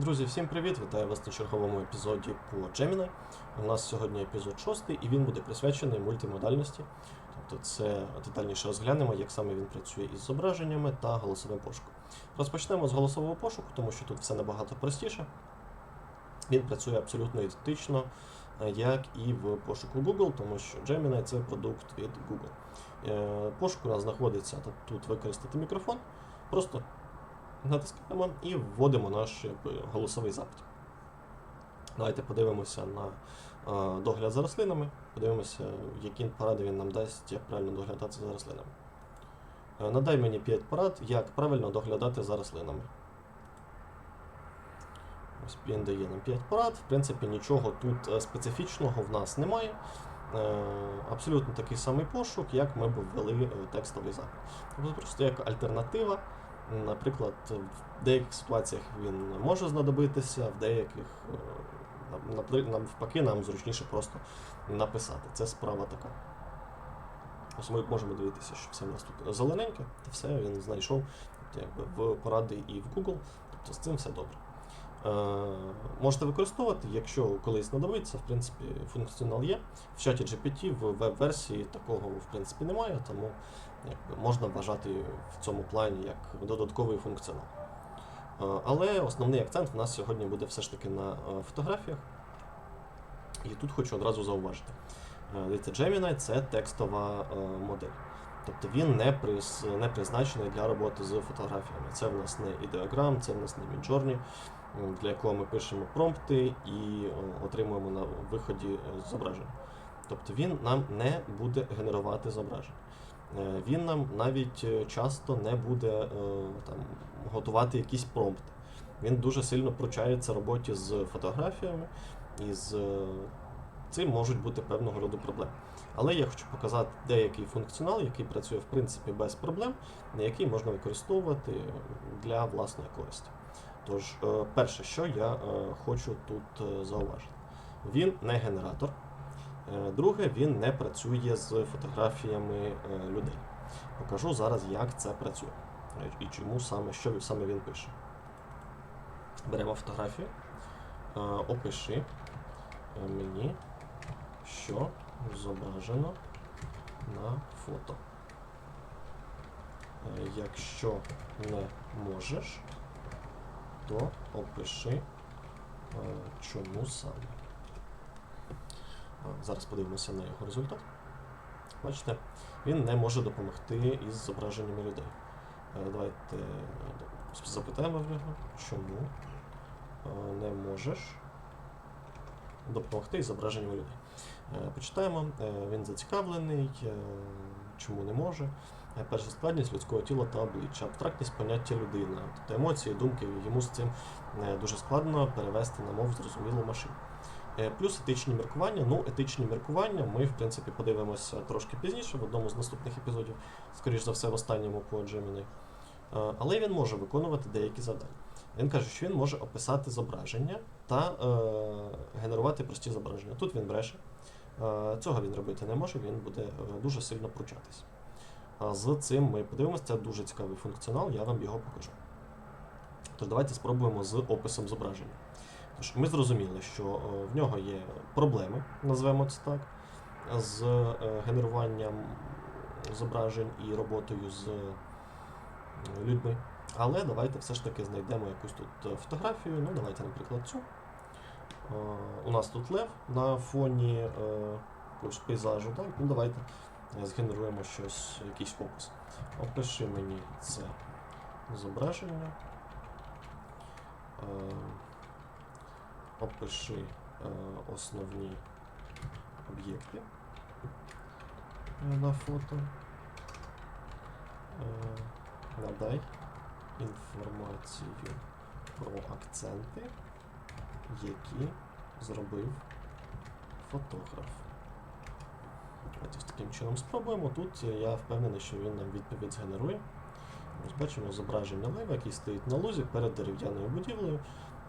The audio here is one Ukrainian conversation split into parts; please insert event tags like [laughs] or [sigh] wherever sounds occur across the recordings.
Друзі, всім привіт! Вітаю вас на черговому епізоді по Gemini. У нас сьогодні епізод 6, і він буде присвячений мультимодальності. Тобто це детальніше розглянемо, як саме він працює із зображеннями та голосовим пошуком. Розпочнемо з голосового пошуку, тому що тут все набагато простіше. Він працює абсолютно ідентично, е, як і в пошуку Google, тому що Gemini це продукт від Google. Е, Пошук у нас знаходиться тут- використати мікрофон. Просто натискаємо і вводимо наш голосовий запит. Давайте подивимося на е, догляд за рослинами, подивимося, які поради він нам дасть, як правильно доглядати за рослинами. Е, надай мені 5 порад, як правильно доглядати за рослинами. Ось він дає нам 5 порад. В принципі, нічого тут е, специфічного в нас немає. Абсолютно такий самий пошук, як ми б ввели текстовий запит. Тобто просто як альтернатива. Наприклад, в деяких ситуаціях він може знадобитися, в деяких е, навпаки нам зручніше просто написати. Це справа така. Ось ми можемо дивитися, що все в нас тут зелененьке, та все він знайшов якби, в поради і в Google, тобто з цим все добре. Е, можете використовувати, якщо колись знадобиться, в принципі, функціонал є. В чаті GPT в веб-версії такого в принципі немає, тому можна вважати в цьому плані як додатковий функціонал. Е, Але основний акцент в нас сьогодні буде все ж таки на е, фотографіях. І тут хочу одразу зауважити. Е, Дивіться, Gemini це текстова модель. Тобто він не, приз, не призначений для роботи з фотографіями. Це в нас не ідеограм, це в нас не Midjourney, для якого ми пишемо промпти і отримуємо на виході зображення. Тобто він нам не буде генерувати зображення. Е, Він нам навіть е, часто не буде е, там, готувати якісь промпти. Він дуже сильно пручається роботі з фотографіями, і з цим можуть бути певного роду проблеми. Але я хочу показати деякий функціонал, який працює в принципі без проблем, на який можна використовувати для власної користі. Тож, перше, що я хочу тут зауважити, він не генератор. Е, Друге, він не працює з фотографіями е, людей. Покажу зараз, як це працює е, і чому саме, що саме він пише. Беремо фотографію, опиши мені, що зображено на фото. Якщо не можеш, то опиши, чому саме. Зараз подивимося на його результат. Бачите, він не може допомогти із зображеннями людей. Е, Давайте е, запитаємо в нього, чому е, не можеш допомогти із зображеннями людей. Почитаємо, він зацікавлений, чому не може. Перша складність людського тіла та обличчя, абстрактність поняття людина, тобто емоції, думки, йому з цим дуже складно перевести на мову зрозумілу машину. Е, Плюс етичні міркування. Ну, етичні міркування ми, в принципі, подивимося трошки пізніше, в одному з наступних епізодів, скоріш за все, в останньому по Gemini. Е, Але він може виконувати деякі завдання. Він каже, що він може описати зображення та е, генерувати прості зображення. Тут він бреше. Е, Цього він робити не може, він буде е, дуже сильно пручатись. З цим ми подивимося, це дуже цікавий функціонал, я вам його покажу. Тож давайте спробуємо з описом зображення. Тож ми зрозуміли, що е, в нього є проблеми, назвемо це так, з е, генеруванням зображень і роботою з е, людьми. Але давайте все ж таки знайдемо якусь тут фотографію. Ну, давайте, наприклад, цю. У нас тут лев на фоні пейзажу. Так? Ну, давайте згенеруємо щось, якийсь опис. Опиши мені це зображення. Опиши е, основні об'єкти е, на фото. Е, Надай інформацію про акценти, які зробив фотограф. Ось таким чином спробуємо. Тут я впевнений, що він нам відповідь згенерує. Ось бачимо зображення лева, який стоїть на лузі перед дерев'яною будівлею.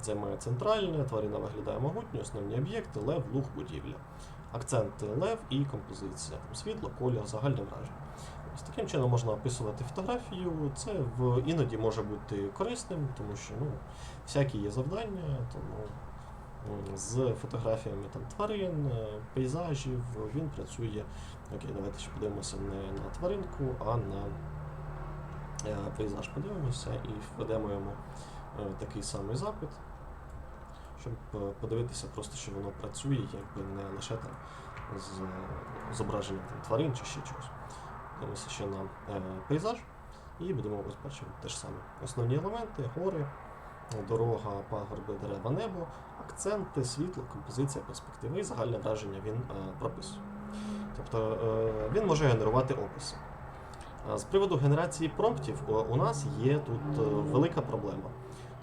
Займає центральне, тварина виглядає могутньо, основні об'єкти, лев, луг, будівля. Акценти лев і композиція. Світло, колір, загальне враження. Ось таким чином можна описувати фотографію. Це в, іноді може бути корисним, тому що ну, всякі є завдання, тому з фотографіями там, тварин, е, пейзажів він працює. Окей, давайте ще подивимося не на тваринку, а на е, пейзаж подивимося і введемо йому е, такий самий запит, щоб е, подивитися просто, що воно працює, якби не лише там з зображенням там, тварин чи ще чогось. Дивимося ще на е, пейзаж і будемо бачимо те ж саме. Основні елементи, гори, дорога, пагорби, дерева, небо, акценти, світло, композиція, перспективи і загальне враження він е, прописує. Тобто е, він може генерувати описи. З приводу генерації промптів у нас є тут е, велика проблема.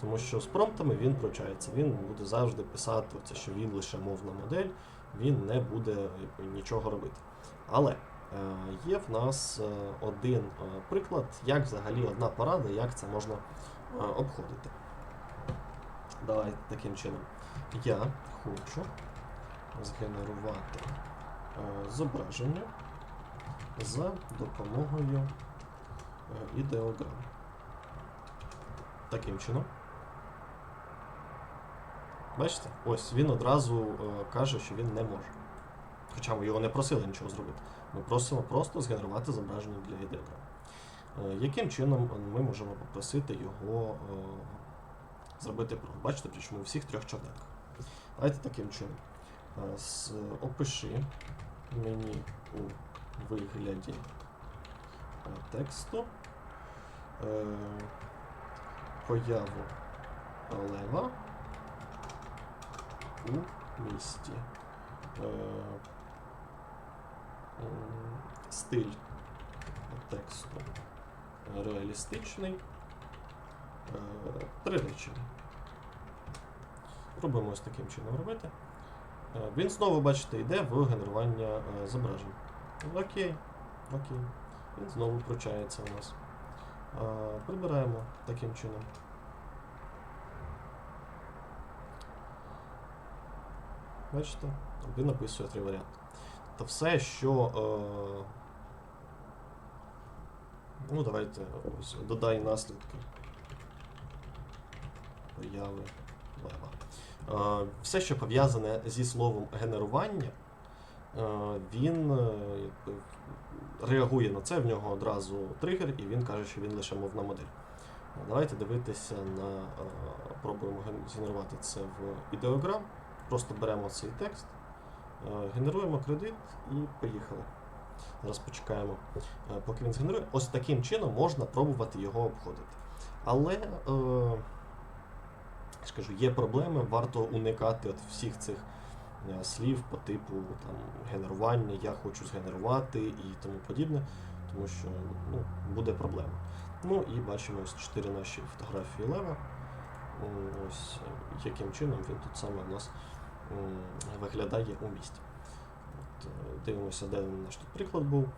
Тому що з промптами він пручається, він буде завжди писати, оце, що він лише мовна модель, він не буде нічого робити. Але е, є в нас е, один е, приклад, як взагалі одна порада, як це можна обходити. Давай таким чином. Я хочу згенерувати зображення за допомогою ідеограм. Таким чином. Бачите? Ось він одразу е, каже, що він не може. Хоча ми його не просили нічого зробити. Ми просимо просто згенерувати зображення для ідеограм. Е, яким чином ми можемо попросити його е, зробити про. Бачите, причому у всіх трьох чорнетках. Давайте таким чином. Е, опиши мені у вигляді е, тексту е, появу лева у місті. Е, стиль тексту реалістичний. Е, Три речення. Робимо ось таким чином робити. Е, Він знову, бачите, йде в генерування е, зображень. Окей, окей. Він знову пручається у нас. Е, Прибираємо таким чином. Бачите? Він описує три варіанти. Тобто все, що. Е, ну, давайте ось, додай наслідки появи лева. Е, все, що пов'язане зі словом генерування, е, він е, реагує на це, в нього одразу тригер, і він каже, що він лише мовна модель. Давайте дивитися на. е, Пробуємо ген- згенерувати це в ідеограм. Просто беремо цей текст, е, генеруємо кредит і поїхали. Зараз почекаємо, е, поки він згенерує. Ось таким чином можна пробувати його обходити. Але е, я ж кажу, є проблеми, варто уникати от всіх цих е, слів по типу там, генерування, я хочу згенерувати і тому подібне, тому що ну, буде проблема. Ну і бачимо ось чотири наші фотографії лева. Ось яким чином він тут саме у нас виглядає у місті. От, е, дивимося, де наш тут приклад був.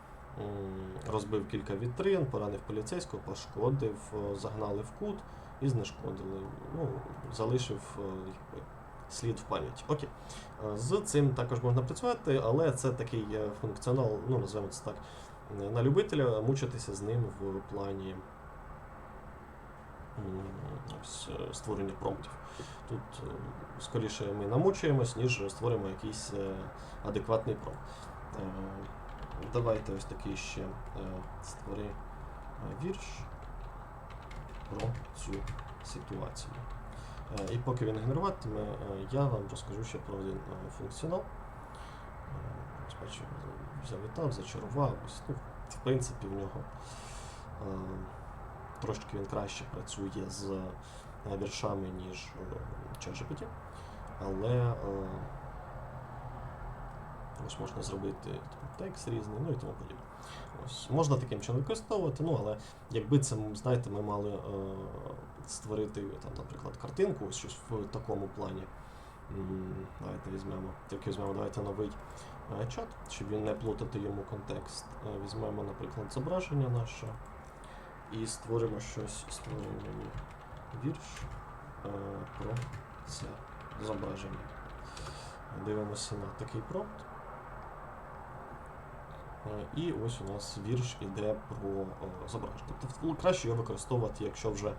Розбив кілька вітрин, поранив поліцейського, пошкодив, е, загнали в кут і знешкодили. Ну, залишив е, слід в пам'яті. Окей. З цим також можна працювати, але це такий функціонал, ну називаємо це так, на любителя мучитися з ним в плані створення промптів. Тут е, скоріше ми намучуємось, ніж створимо якийсь е, адекватний промпт. Е, Давайте ось такий ще е, створи е, вірш про цю ситуацію. Е, І поки він генеруватиме, е, я вам розкажу ще про один е, функціонал. Е, бачу, завітав, зачарував. Ну, в принципі, в нього е, трошки він краще працює з е, віршами, ніж е, ChatGPT. Але е, ось можна зробити там, текст різний, ну і тому подібне. Ось, можна таким чином використовувати, ну але якби це, знаєте, ми мали е, створити, там, наприклад, картинку, ось щось в такому плані. Давайте візьмемо, тільки візьмемо, давайте новий чат, щоб він не плутати йому контекст. Візьмемо, наприклад, зображення наше і створимо щось, створимо мені вірш е, про це зображення. Дивимося на такий промпт. Е, І ось у нас вірш іде про е, зображення. Тобто краще його використовувати, якщо вже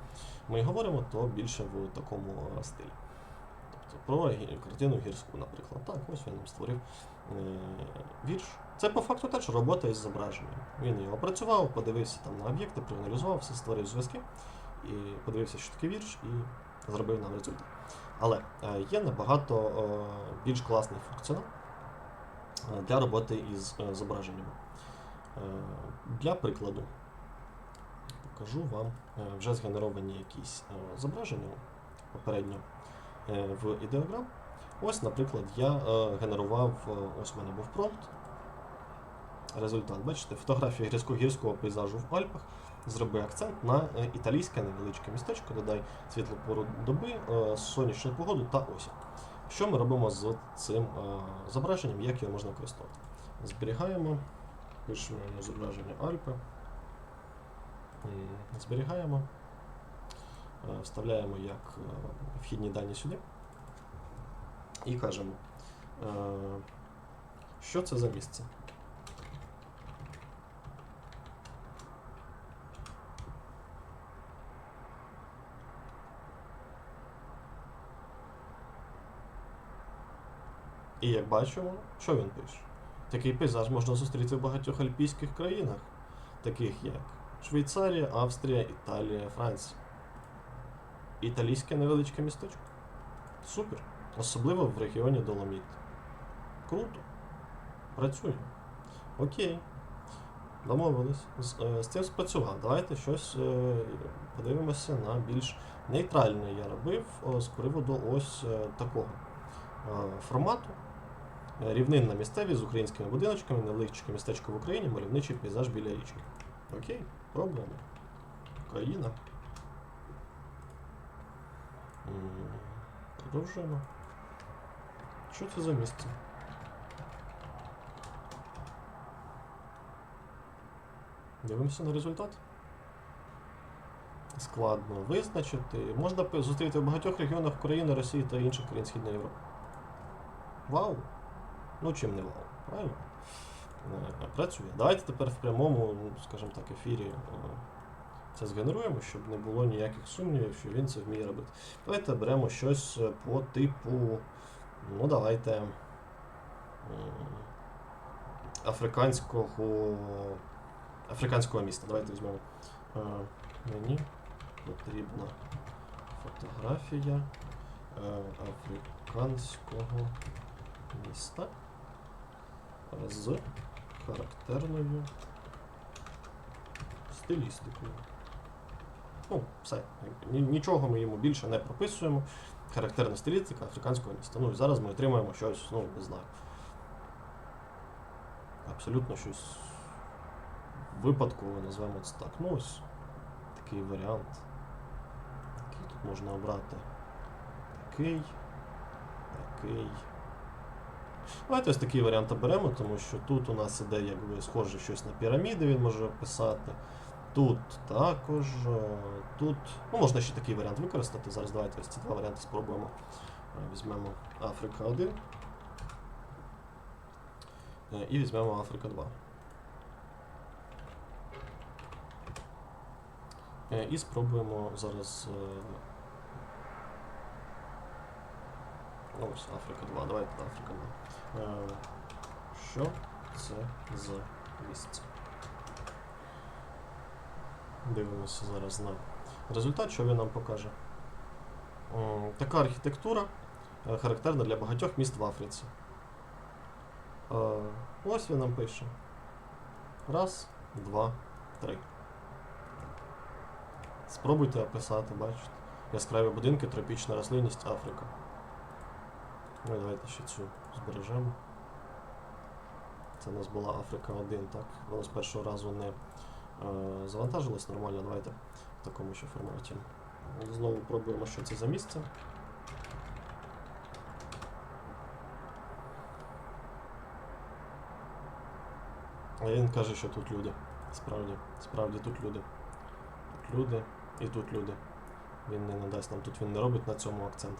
ми говоримо, то більше в такому стилі. Тобто про картину гірську, наприклад. Так, ось він нам створив вірш. Це по факту теж робота із зображенням. Він його опрацював, подивився там на об'єкти, проаналізував, все створив зв'язки і подивився, що таке вірш, і зробив нам результат. Але е, є набагато е, більш класний функціонал е, для роботи із зображеннями. Для прикладу, покажу вам вже згенеровані якісь зображення попередньо в ідеограм. Ось, наприклад, я генерував, ось у мене був промпт. Результат, бачите, фотографія гірського пейзажу в Альпах. Зроби акцент на е, італійське невеличке містечко, додай світлу пору доби, е, сонячну погоду та осінь. Що ми робимо з цим е, зображенням, як його можна використовувати? Зберігаємо, пишемо зображення Альпи, зберігаємо, вставляємо як вхідні дані сюди і кажемо, що це за місце. І як бачимо, що він пише? Такий пейзаж можна зустріти в багатьох альпійських країнах, таких як Швейцарія, Австрія, Італія, Франція. Італійське невеличке містечко. Супер. Особливо в регіоні Доломіт. Круто. Працює. Окей. Домовились. З, е, з цим спрацював. Давайте щось е, подивимося на більш нейтральне. Я робив о, з приводу ось е, такого е, формату. Рівнинна місцевість з українськими будиночками, невеличке містечко в Україні, мальовничий пейзаж біля річки. Окей, пробуємо. Україна. Продовжуємо. Що це за місце? Дивимося на результат. Складно визначити. Можна зустріти в багатьох регіонах України, Росії та інших країн Східної Європи. Вау! Ну чим не вау, правильно? Е, Працює. Давайте тепер в прямому, ну, скажімо так, ефірі е, це згенеруємо, щоб не було ніяких сумнівів, що він це вміє робити. Давайте беремо щось е, по типу. Ну, давайте. Африканського. Африканського міста. Давайте візьмемо. Мені потрібна фотографія африканського міста з характерною стилістикою. Ну, все. Нічого ми йому більше не прописуємо. Характерна стилістика африканського міста. Ну і зараз ми отримаємо щось, ну, не знаю. Абсолютно щось випадкове, назвемо це так. Ну ось такий варіант. Який тут можна обрати. Такий. Такий. Давайте ось такий варіант оберемо, тому що тут у нас іде якби схоже щось на піраміди, він може описати. Тут також. е, Тут. Ну, можна ще такий варіант використати. Зараз давайте ось ці два варіанти спробуємо. Е, Візьмемо Африка 1. е, І візьмемо Африка 2. Е, І спробуємо зараз. е, ну, Ось Африка 2. Давайте Африка 2. Е, Що це за місце? Дивимося зараз на результат, що він нам покаже. Така архітектура е, характерна для багатьох міст в Африці. Е, Ось він нам пише. Раз, два, три. Спробуйте описати, бачите. Яскраві будинки, тропічна рослинність, Африка. І давайте ще цю збережемо. Це у нас була Африка 1, так? Воно з першого разу не е, завантажилось нормально. Давайте в такому ще форматі. Знову пробуємо, що це за місце. А він каже, що тут люди. Справді, справді тут люди. Тут люди і тут люди. Він не надасть нам, тут він не робить на цьому акцент.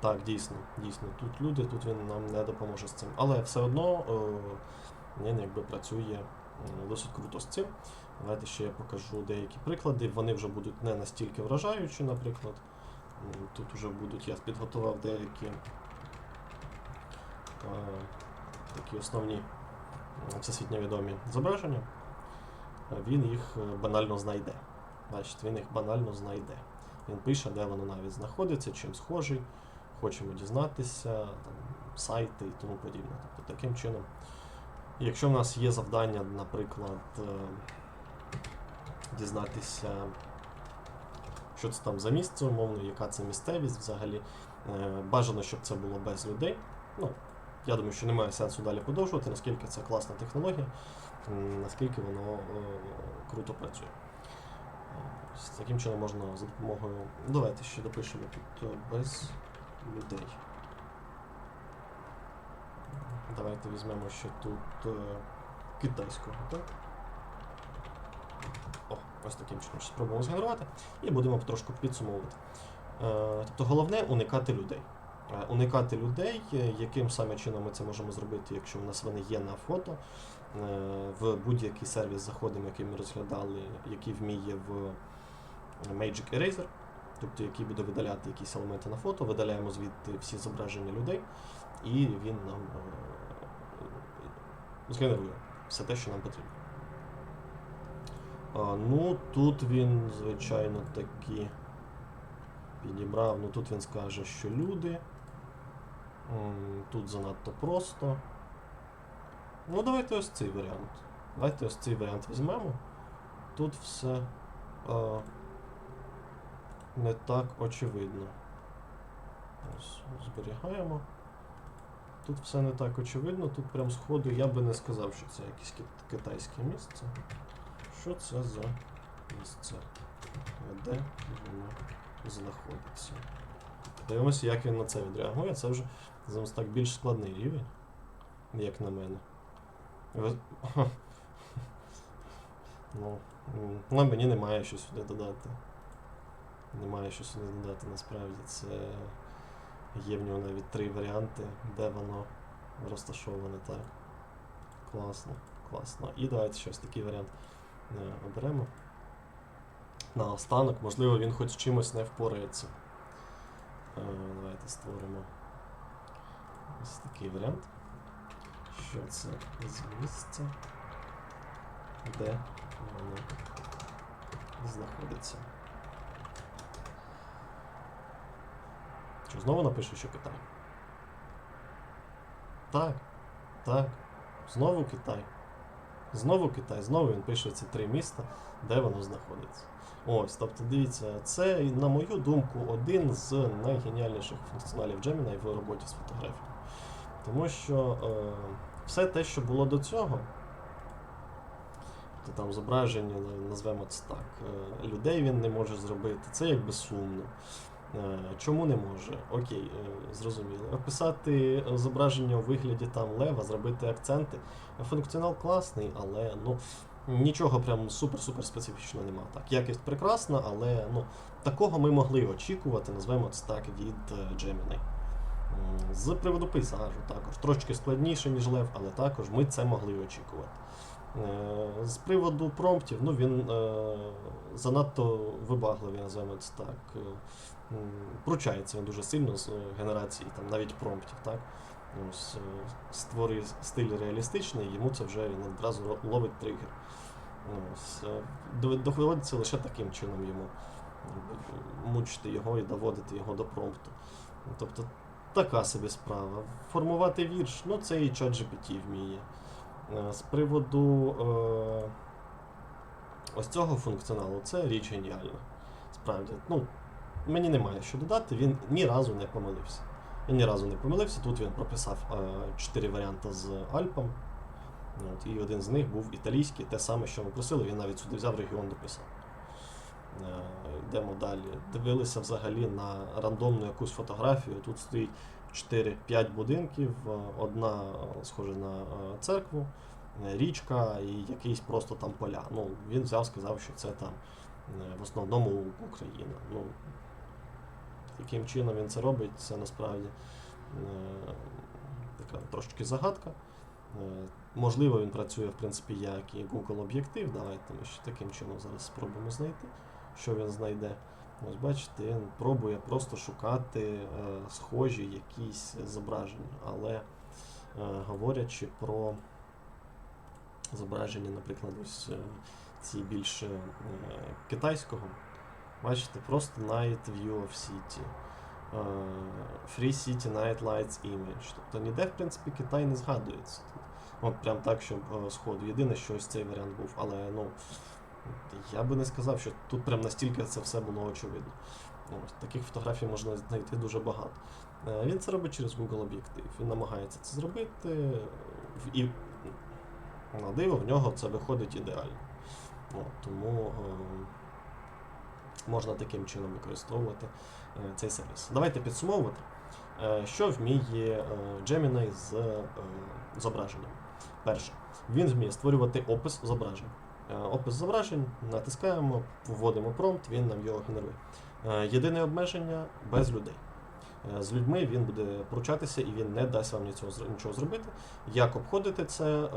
Так, дійсно, дійсно, тут люди, тут він нам не допоможе з цим. Але все одно е, він якби працює Досить круто з цим. Давайте ще я покажу деякі приклади. Вони вже будуть не настільки вражаючі, наприклад. Тут вже будуть, я підготував деякі е, такі основні всесвітньо відомі зображення. Е, Він їх банально знайде. Бачите, він їх банально знайде. Він пише, де воно навіть знаходиться, чим схожий, хочемо дізнатися, там, сайти і тому подібне. Тобто таким чином. Якщо в нас є завдання, наприклад, е, дізнатися, що це там за місце умовно, яка це місцевість взагалі, е, бажано, щоб це було без людей. Ну, я думаю, що немає сенсу далі продовжувати, наскільки це класна технологія, наскільки воно е, круто працює. Ось Таким чином можна за допомогою. Давайте ще допишемо тут е, без людей. Давайте візьмемо ще тут е, китайського, так? О, ось таким чином спробуємо згенерувати і будемо потрошку підсумовувати. Е, тобто головне уникати людей. Уникати людей, яким саме чином ми це можемо зробити, якщо в нас вони є на фото. В будь-який сервіс заходимо, який ми розглядали, який вміє в Magic Eraser, тобто який буде видаляти якісь елементи на фото, видаляємо звідти всі зображення людей, і він нам е, згенерує все те, що нам потрібно. А, ну, тут він, звичайно, таки підібрав. Ну тут він скаже, що люди. Тут занадто просто. Ну, давайте ось цей варіант. Давайте ось цей варіант візьмемо. Тут все а, не так очевидно. Ось, зберігаємо. Тут все не так очевидно, тут прям сходу я би не сказав, що це якесь китайське місце. Що це за місце? Де воно знаходиться? Дивимося, як він на це відреагує. Це вже зараз так більш складний рівень, як на мене. [laughs] Ну, мені немає що сюди додати. Немає що сюди додати насправді. Це є в нього навіть три варіанти, де воно розташоване так. Класно, класно. І давайте щось такий варіант е, оберемо. Наостанок, можливо, він хоч чимось не впорається. Е, давайте створимо ось такий варіант. Що це з місця, де воно знаходиться. Що, знову напишу, що Китай? Так, так. Знову Китай. Знову Китай, знову він пише ці три міста, де воно знаходиться. Ось, тобто дивіться, це, на мою думку, один з найгеніальніших функціоналів Gemini в роботі з фотографією. Тому що е, все те, що було до цього, то там зображення, назвемо це так, е, людей він не може зробити, це якби сумно. Е, Чому не може? Окей, е, зрозуміло. Описати е, зображення у вигляді там лева, зробити акценти. Функціонал класний, але ну, нічого прям супер-супер специфічного нема. Так, якість прекрасна, але ну, такого ми могли очікувати, назвемо це так, від Gemini. З приводу пейзажу також. Трошки складніше, ніж лев, але також ми це могли очікувати. З приводу промптів, ну він занадто вибагливий, називаємо це так. М, Пручається він дуже сильно з е, генерації там, навіть промптів. Так? Ось, е, створи стиль реалістичний, йому це вже він одразу ловить тригер. Ось, е, лише таким чином йому мучити його і доводити його до промпту. Тобто така собі справа. Формувати вірш, ну це і чат GPT вміє. З приводу е, ось цього функціоналу, це річ геніальна. Справді, ну, мені немає що додати, він ні разу не помилився. Він ні разу не помилився. Тут він прописав е, чотири варіанти з Альпом. От, і один з них був італійський, те саме, що ми просили, він навіть сюди взяв регіон дописав. Е, Йдемо далі. Дивилися взагалі на рандомну якусь фотографію. Тут стоїть 4-5 будинків, е, одна е, схожа на церкву, річка і якісь просто там поля. Ну, він взяв, сказав, що це там в основному Україна. Ну, яким чином він це робить, це насправді е, така трошки загадка. Е, Можливо, він працює, в принципі, як і Google об'єктив. Давайте ми ще таким чином зараз спробуємо знайти, що він знайде. Ось бачите, він пробує просто шукати е, схожі якісь зображення. Але говорячи про зображення, наприклад, ось ці більше китайського, бачите, просто Night View of City. е, Free City Night Lights Image. Тобто ніде, в принципі, Китай не згадується. От прям так, щоб е, сходу. Єдине, що ось цей варіант був, але ну. Я би не сказав, що тут прям настільки це все було очевидно. Ось, таких фотографій можна знайти дуже багато. Е, Він це робить через Google об'єктив. Він намагається це зробити, і на диво в нього це виходить ідеально. От, тому можна таким чином використовувати е, цей сервіс. Давайте підсумовувати, е, що вміє е, Gemini з зображенням. Перше, він вміє створювати опис зображень. Опис зображень, натискаємо, вводимо промпт, він нам його генерує. Єдине обмеження без людей. Е, З людьми він буде пручатися і він не дасть вам нічого, нічого зробити. Як обходити це? Е,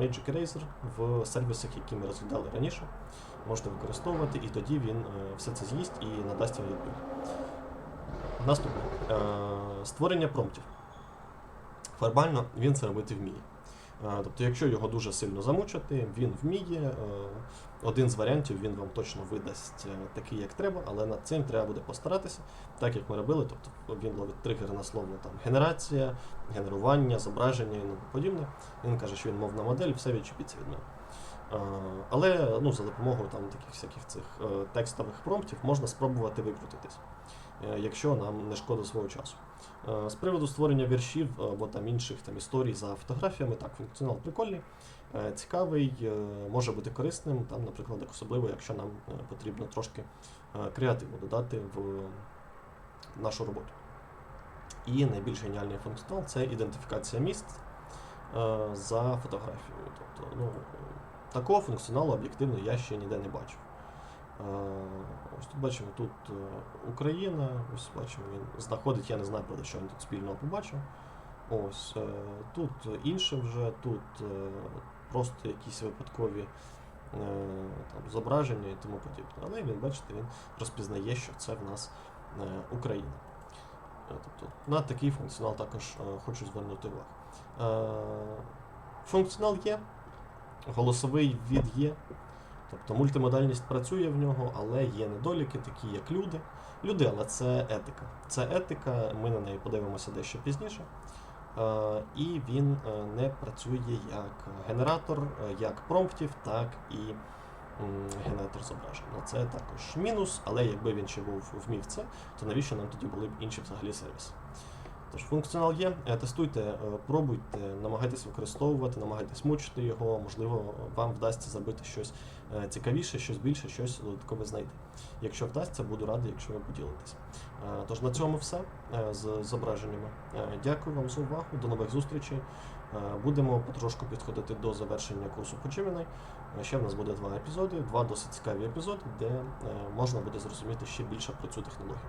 Magic Eraser в сервісах, які ми розглядали раніше, можете використовувати, і тоді він е, все це з'їсть і надасть вам відповідь. Наступне. Створення промптів. Формально він це робити вміє. Е, Тобто, якщо його дуже сильно замучити, він вміє. е, Один з варіантів він вам точно видасть е, такий, як треба, але над цим треба буде постаратися, так як ми робили. Тобто він ловить тригер на слово там генерація, генерування, зображення і тому подібне. Він каже, що він мовна модель, все відчепіться від нього. Але ну, за допомогою там таких всяких цих текстових промптів можна спробувати викрутитись, якщо нам не шкода свого часу. Е, З приводу створення віршів або там інших там історій за фотографіями, так, функціонал прикольний, е, цікавий, е, може бути корисним, там, наприклад, особливо, якщо нам е, потрібно трошки е, креативу додати в нашу роботу. І найбільш геніальний функціонал це ідентифікація міст е, за фотографією. Тобто, ну, такого функціоналу об'єктивно я ще ніде не бачив. Е, Ось тут бачимо, тут е, Україна, ось бачимо, він знаходить, я не знаю, правда, що він тут спільного побачив. Ось е, тут інше вже, тут просто якісь випадкові там, зображення і тому подібне. Але він, бачите, він розпізнає, що це в нас Україна. Тобто на такий функціонал також хочу звернути увагу. Функціонал є, голосовий від є. Тобто мультимодальність працює в нього, але є недоліки, такі як люди. Люди, але це етика. Це етика, ми на неї подивимося дещо пізніше. Е, і він е, не працює як генератор, е, як промптів, так і генератор зображень. Ну, Це також мінус, але якби він ще був вмів це, то навіщо нам тоді були б інші взагалі сервіси? Тож функціонал є, е, тестуйте, е, пробуйте, намагайтесь використовувати, намагайтесь мучити його, можливо, вам вдасться зробити щось е, цікавіше, щось більше, щось додаткове знайти. Якщо вдасться, буду радий, якщо ви поділитесь. Тож на цьому все з зображеннями. Дякую вам за увагу, до нових зустрічей. Будемо потрошку підходити до завершення курсу по Gemini. Ще в нас буде два епізоди, два досить цікаві епізоди, де можна буде зрозуміти ще більше про цю технологію.